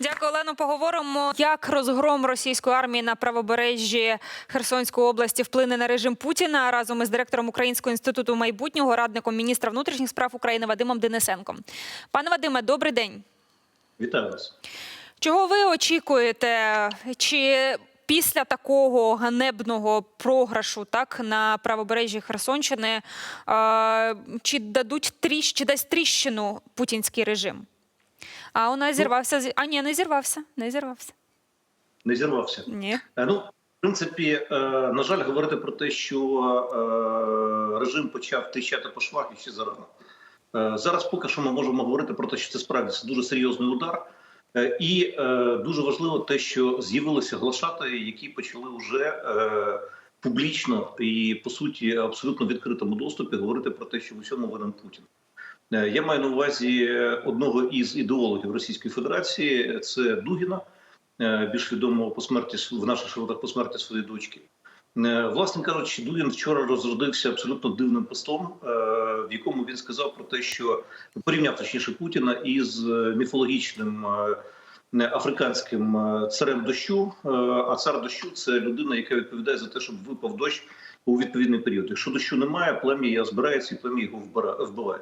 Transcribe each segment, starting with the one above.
Дякую, Олено. Поговоримо, як розгром російської армії на правобережжі Херсонської області вплине на режим Путіна разом із директором Українського інституту майбутнього, радником міністра внутрішніх справ України Вадимом Денисенком. Пане Вадиме, добрий день. Вітаю вас. Чого ви очікуєте? Чи після такого ганебного програшу так на правобережжі Херсонщини чи дадуть тріщ, чи дасть тріщину путінський режим? А у нас зірвався з- а ні, не зірвався, не зірвався. Не зірвався. Ні. Е, Ну, в принципі, е, на жаль, говорити про те, що е, режим почав тріщати по швах і ще зарано. Е, Зараз поки що ми можемо говорити про те, що це справді це дуже серйозний удар. Е, І е, дуже важливо те, що з'явилися глашатаї, які почали вже е, публічно і по суті абсолютно відкритому доступі говорити про те, що в усьому винен Путін. Е, Я маю на увазі одного із ідеологів Російської Федерації, це Дугіна, е, більш відомого по смерті в наших широтах по смерті своєї дочки. Е, Власне кажучи, Дугін вчора розродився абсолютно дивним постом, е, в якому він сказав про те, що порівняв точніше Путіна із е, міфологічним е, африканським е, царем дощу. Е, А цар дощу це людина, яка відповідає за те, щоб випав дощ у відповідний період. Якщо дощу немає, плем'я збирається і плем'я його вбиває.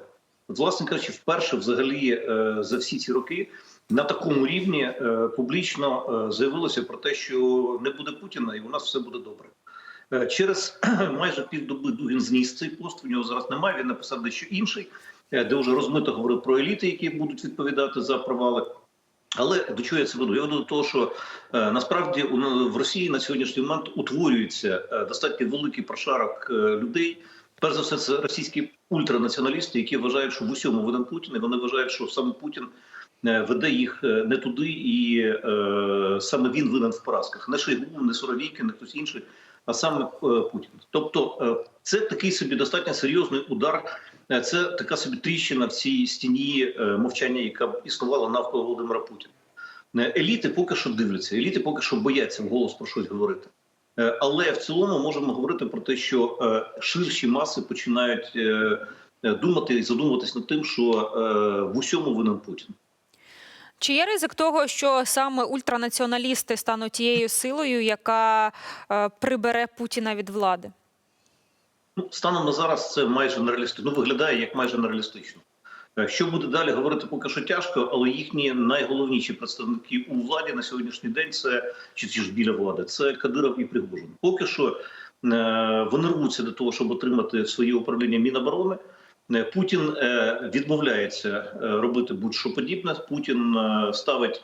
От, власне кажучи, вперше взагалі е, за всі ці роки на такому рівні е, публічно е, заявилося про те, що не буде Путіна, і у нас все буде добре. Через майже півдоби Дугін зніс цей пост. В нього зараз немає. Він написав дещо інший, де вже розмито говорив про еліти, які будуть відповідати за провали. Але до чого я це веду? Я веду до того, що е, насправді у- в Росії на сьогоднішній момент утворюється е, достатньо великий прошарок е, людей. Перш за все, це російські ультранаціоналісти, які вважають, що в усьому винен Путін, і вони вважають, що саме Путін е, веде їх е, не туди, і е, саме він винен в поразках. Не Шойгу, не Суровійки, не хтось інший, а саме е, Путін. Тобто, е, це такий собі достатньо серйозний удар. Це така собі тріщина в цій стіні мовчання, яка існувала навколо Володимира Путіна. Еліти поки що дивляться, еліти поки що бояться вголос про щось говорити. Е, Але в цілому можемо говорити про те, що е, ширші маси починають е, думати і задумуватись над тим, що в усьому винен Путін. Чи є ризик того, що саме ультранаціоналісти стануть тією силою, яка прибере Путіна від влади? Ну, станом на зараз це майже нереалістично. Ну, виглядає як майже нереалістично. Е, Що буде далі говорити, поки що тяжко, але їхні найголовніші представники у владі на сьогоднішній день це чи ж біля влади, це Кадиров і Пригожин. Поки що е, вони рвуться до того, щоб отримати своє управління Міноборони. Е, Путін відмовляється робити будь-що подібне. Путін ставить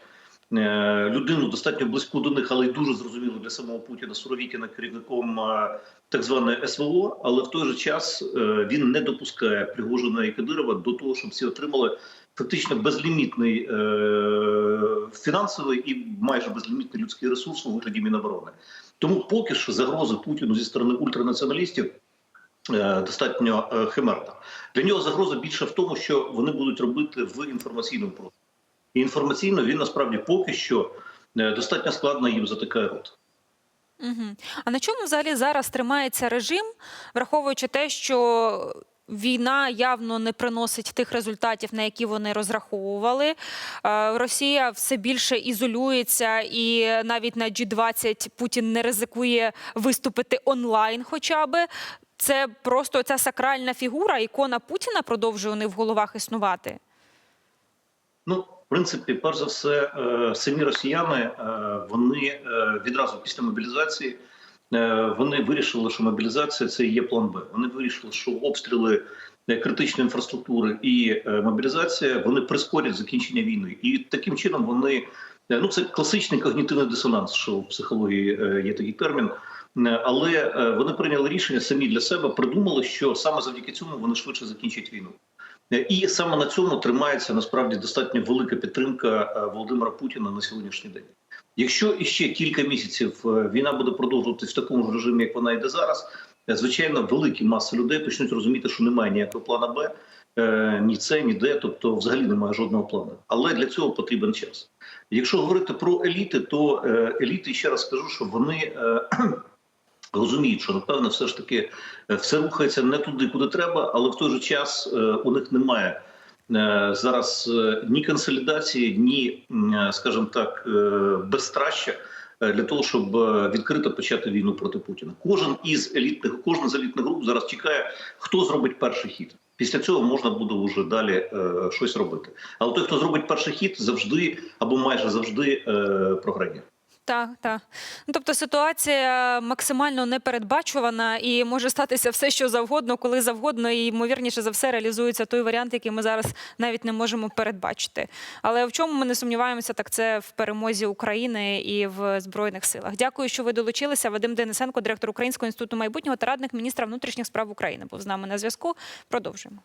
людину достатньо близьку до них, але й дуже зрозуміло для самого Путіна Суровікіна керівником е, так зване СВО, але в той же час е, він не допускає Пригожина і Кадирова до того, щоб всі отримали фактично безлімітний е, фінансовий і майже безлімітний людський ресурс у вигляді Міноборони. Тому поки що загрози Путіну зі сторони ультранаціоналістів е, достатньо е, химерна. Для нього загроза більше в тому, що вони будуть робити в інформаційному просторі. І інформаційно він насправді поки що е, достатньо складно їм затикає рот. Угу. А на чому взагалі зараз тримається режим, враховуючи те, що війна явно не приносить тих результатів, на які вони розраховували? Е, Росія все більше ізолюється, і навіть на G20 Путін не ризикує виступити онлайн, хоча би. Це просто ця сакральна фігура, ікона Путіна продовжує у них в головах існувати. Ну, принципі, перш за все, е, самі росіяни е, вони е, відразу після мобілізації вони вирішили, що мобілізація це є план Б. Вони вирішили, що обстріли критичної інфраструктури і мобілізація вони прискорять закінчення війни, і таким чином вони ну це класичний когнітивний дисонанс, що в психології є такий термін. Але вони прийняли рішення самі для себе, придумали, що саме завдяки цьому вони швидше закінчать війну. Е, І саме на цьому тримається насправді достатньо велика підтримка е, Володимира Путіна на сьогоднішній день. Якщо іще кілька місяців е, війна буде продовжуватись в такому ж режимі, як вона йде зараз, звичайно, великі маси людей почнуть розуміти, що немає ніякого плана Б, ні це, ні де, тобто взагалі немає жодного плану. Але для цього потрібен час. Якщо говорити про еліти, то еліти ще раз скажу, що вони. Розуміють, що напевно, все ж таки е, все рухається не туди, куди треба, але в той же час е, у них немає Е, Зараз ні консолідації, ні, скажімо так, безстраща для того, щоб відкрито почати війну проти Путіна. Кожен із елітних, кожна з елітних груп зараз чекає, хто зробить перший хід. Після цього можна буде вже далі е, щось робити. Але той, хто зробить перший хід, завжди або майже завжди е, програє. Так, так. Ну, тобто ситуація максимально непередбачувана і може статися все, що завгодно, коли завгодно, і ймовірніше за все реалізується той варіант, який ми зараз навіть не можемо передбачити. Але в чому ми не сумніваємося, так це в перемозі України і в збройних силах. Дякую, що ви долучилися. Вадим Денисенко, директор Українського інституту майбутнього та радник міністра внутрішніх справ України, був з нами на зв'язку. Продовжуємо.